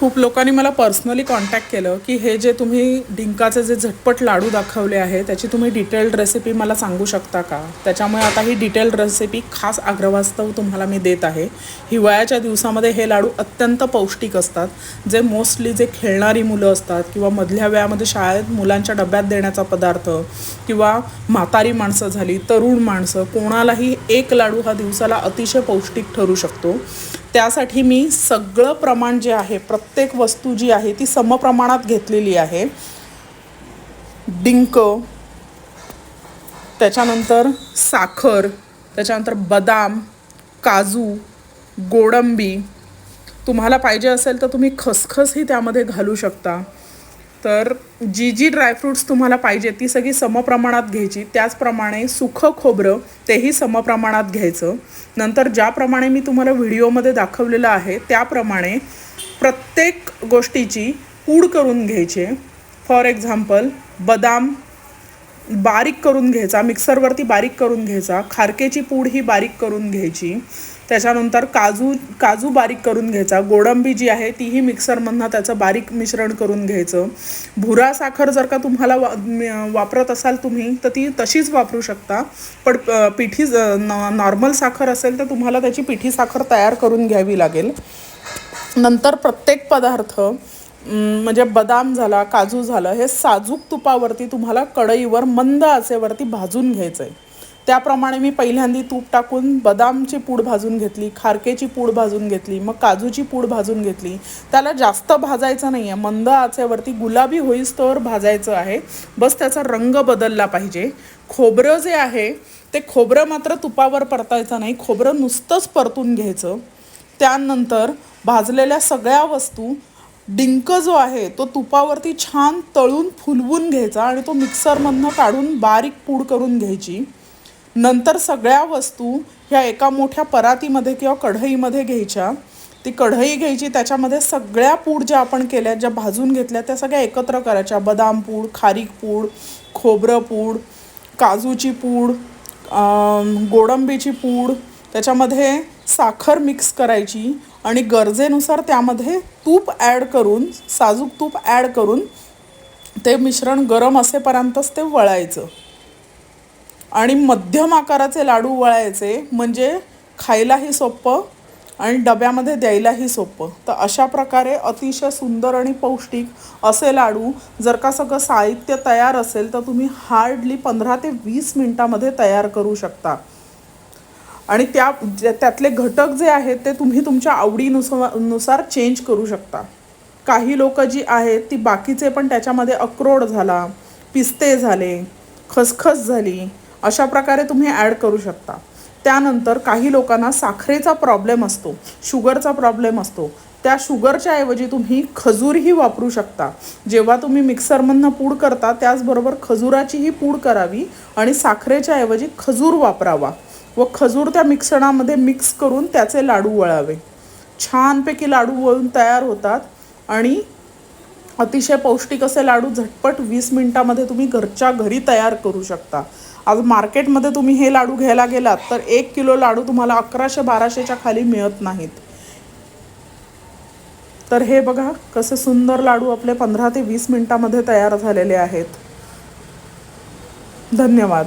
खूप लोकांनी मला पर्सनली कॉन्टॅक्ट केलं की हे जे तुम्ही डिंकाचे जे झटपट लाडू दाखवले आहे त्याची तुम्ही डिटेल्ड रेसिपी मला सांगू शकता का? त्याच्यामुळे आता ही डिटेल्ड रेसिपी खास आग्रवास्तव तुम्हाला मी देत आहे. हिवाळ्याच्या दिवसामध्ये हे लाडू अत्यंत पौष्टिक असतात. जे मोस्टली जे खेळणारी मुलं असतात किंवा मधल्या वेळामध्ये शाळेत मुलांच्या डब्यात देण्याचा पदार्थ किंवा म्हातारी माणसं झाली तरुण माणसं कोणालाही एक लाडू हा दिवसाला अतिशय पौष्टिक ठरू शकतो. त्यासाठी मी सगळं प्रमाण जे आहे प्रत्येक वस्तू जी आहे ती समप्रमाणात घेतलेली आहे. डिंक त्याच्यानंतर साखर त्याच्यानंतर बदाम काजू गोडंबी. तुम्हाला पाहिजे असेल तर तुम्ही खसखसही त्यामध्ये घालू शकता. तर जी जी ड्रायफ्रूट्स तुम्हाला पाहिजे ती सगळी समप्रमाणात घ्यायची. त्याचप्रमाणे सुखं खोबरं तेही समप्रमाणात घ्यायचं. नंतर ज्याप्रमाणे मी तुम्हाला व्हिडिओमध्ये दाखवलेलं आहे त्याप्रमाणे प्रत्येक गोष्टीची पूड करून घ्यायची. फॉर एक्झाम्पल बदाम बारीक करून घ्यायचा मिक्सरवरती बारीक करून घ्यायचा. खारकेची पूड ही बारीक करून घ्यायची. त्याच्यानंतर काजू काजू बारीक करून घ्यायचा. गोडंबी जी आहे तीही मिक्सरमधनं त्याचं बारीक मिश्रण करून घ्यायचं. भुरा साखर जर का तुम्हाला वा वापरत असाल तुम्ही तर ती तशीच वापरू शकता. पण पिठी नॉर्मल साखर असेल तर तुम्हाला त्याची पिठी साखर तयार करून घ्यावी लागेल. नंतर प्रत्येक पदार्थ म्हणजे बदाम झाला काजू झालं हे साजूक तुपावरती तुम्हाला कढईवर मंद आचेवरती भाजून घ्यायचं आहे त्याप्रमाणे मी पहिल्यांदी तूप टाकून बदामची पूड भाजून घेतली खारकेची पूड भाजून घेतली मग काजूची पूड भाजून घेतली. त्याला जास्त भाजायचं नाही आहे मंद आचेवरती गुलाबी होईस्तोवर भाजायचं आहे. बस त्याचा रंग बदलला पाहिजे. खोबरं जे आहे ते खोबरं मात्र तुपावर परतायचं नाही खोबरं नुसतंच परतून घ्यायचं. त्यानंतर भाजलेल्या सगळ्या वस्तू डिंक जो आहे तो तुपावरती छान तळून फुलवून घ्यायचा आणि तो मिक्सरमधनं काढून बारीक पूड करून घ्यायची. नंतर सगळ्या वस्तू ह्या एका मोठ्या परातीमध्ये किंवा कढईमध्ये घ्यायच्या. ती कढई घ्यायची त्याच्यामध्ये सगळ्या पूड ज्या आपण केल्या ज्या भाजून घेतल्या त्या सगळ्या एकत्र करायच्या. बदाम पूड खारीक पूड खोबरं पूड काजूची पूड गोडंबीची पूड त्याच्यामध्ये साखर मिक्स करायची. आणि गरजेनुसार त्यामध्ये तूप ॲड करून साजूक तूप ॲड करून ते मिश्रण गरम असेपर्यंतच ते वळायचं. आणि मध्यम आकाराचे लाडू वळायचे म्हणजे खायलाही सोपं आणि डब्यामध्ये द्यायलाही सोपं. तर अशा प्रकारे अतिशय सुंदर आणि पौष्टिक असे लाडू जर का सगळं साहित्य तयार असेल तर तुम्ही हार्डली पंधरा ते वीस मिनटामध्ये तयार करू शकता. आणि त्या त्यातले घटक जे आहेत ते तुम्ही तुमच्या आवडीनुसार नुसार चेंज करू शकता. काही लोक जी आहेत ती बाकीचे पण त्याच्यामध्ये अक्रोड झाला पिस्ते झाले खसखस झाली अशा प्रकारे तुम्ही ॲड करू शकता. त्यानंतर काही लोकांना साखरेचा प्रॉब्लेम असतो शुगरचा प्रॉब्लेम असतो. त्या शुगरच्या ऐवजी तुम्ही खजूरही वापरू शकता. जेव्हा तुम्ही मिक्सरमधनं पूड करता त्याचबरोबर खजुराचीही पूड करावी आणि साखरेच्या ऐवजी खजूर वापरावा. व खजूर त्या मिक्सणामध्ये मिक्स करून त्याचे लाडू वळावे. छानपैकी लाडू वळून तयार होतात आणि अतिशय पौष्टिक असे लाडू झटपट वीस मिनटामध्ये तुम्ही घरच्या घरी तयार करू शकता. आज मार्केटमध्ये तुम्ही हे लाडू घ्यायला गेलात तर एक किलो लाडू तुम्हाला अकराशे बाराशेच्या खाली मिळत नाहीत. तर हे बघा कसे सुंदर लाडू आपले पंधरा ते वीस मिनिटामध्ये तयार झालेले आहेत. धन्यवाद.